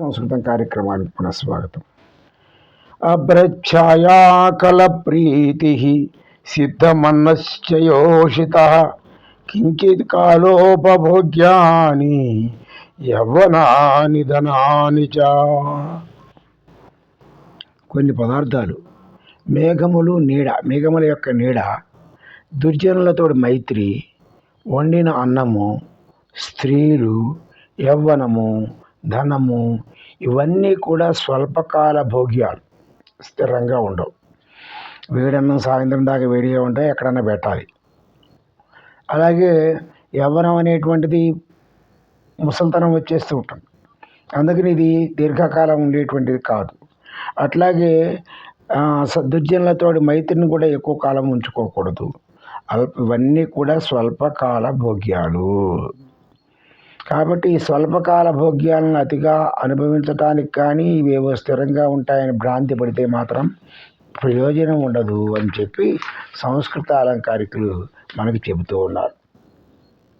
సంస్కృతం కార్యక్రమానికి పునఃస్వాగతం అభ్రఛాయాకల ప్రీతి సిద్ధమన్నశ్చయోషిత కించిత్ కాలోపభోగ్యాని యవ్వనాని ధనాని చ. కొన్ని పదార్థాలు మేఘములు నీడ మేఘముల యొక్క నీడ దుర్జనులతో మైత్రి వండిన అన్నము స్త్రీలు యవ్వనము ధనము ఇవన్నీ కూడా స్వల్పకాల భోగ్యాలు. స్థిరంగా ఉండవు. వేడన్నం సాయంత్రం దాకా వేడిగా ఉంటాయి ఎక్కడన్నా పెట్టాలి. అలాగే యవ్వనం అనేటువంటిది ముసలితనం వచ్చేస్తూ ఉంటుంది. అందుకని ఇది దీర్ఘకాలం ఉండేటువంటిది కాదు. అట్లాగే ఆ, స- మైత్రిని కూడా ఎక్కువ కాలం ఉంచుకోకూడదు. అల్ప ఇవన్నీ కూడా స్వల్పకాల భోగ్యాలు. కాబట్టి ఈ స్వల్పకాల భోగ్యాలను అతిగా అనుభవించటానికి కానీ ఇవేవో స్థిరంగా ఉంటాయని భ్రాంతి పడితే మాత్రం ప్రయోజనం ఉండదు అని చెప్పి సంస్కృత అలంకారికులు మనకి చెబుతూ ఉన్నారు.